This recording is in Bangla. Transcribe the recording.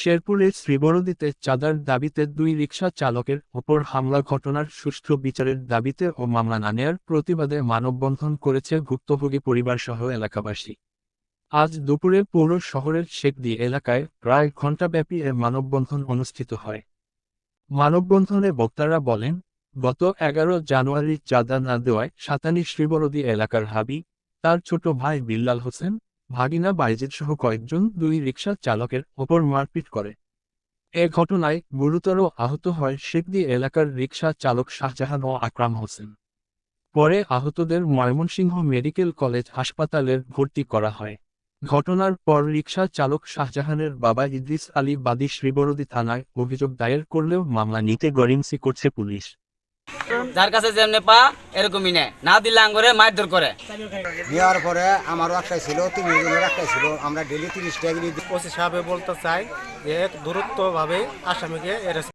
শেরপুরের শ্রীবরদীতে চাঁদার দাবিতে দুই রিকশা চালকের ওপর হামলা, ঘটনার সুষ্ঠু বিচারের দাবিতে ও মামলা না নেয়ার প্রতিবাদে মানববন্ধন করেছে ভুক্তভোগী পরিবারসহ এলাকাবাসী। আজ দুপুরে পৌর শহরের শেখদি এলাকায় প্রায় ঘণ্টাব্যাপী এ মানববন্ধন অনুষ্ঠিত হয়। মানববন্ধনে বক্তারা বলেন, গত এগারো জানুয়ারি চাঁদা না দেওয়ায় সাতানি শ্রীবরদী এলাকার হাবি, তার ছোট ভাই বিল্লাল হোসেন ভাগিনা বাইজিদ সহ কয়েকজন দুই রিকশা চালকের ওপর মারপিট করে। এ ঘটনায় গুরুতর আহত হয় শেখদি এলাকার রিকশা চালক শাহজাহান ও আকরাম হোসেন। পরে আহতদের ময়মনসিংহ মেডিকেল কলেজ হাসপাতালের ভর্তি করা হয়। ঘটনার পর রিকশা চালক শাহজাহানের বাবা ইদ্রিস আলী বাদী শ্রীবরদী থানায় অভিযোগ দায়ের করলেও মামলা নিতে গরিমসি করছে পুলিশ। যার কাছে যেমনি পা এরকমই নেয় না দিলে আঙ্গুরে মারধর করে নেওয়ার পরে আমারও একটাই ছিল তুমি একটাই ছিল আমরা ডেলি তিরিশ টাকা। ওসি সাহেবে বলতে চাই যে দ্রুতভাবে আসামিকে অ্যারেস্ট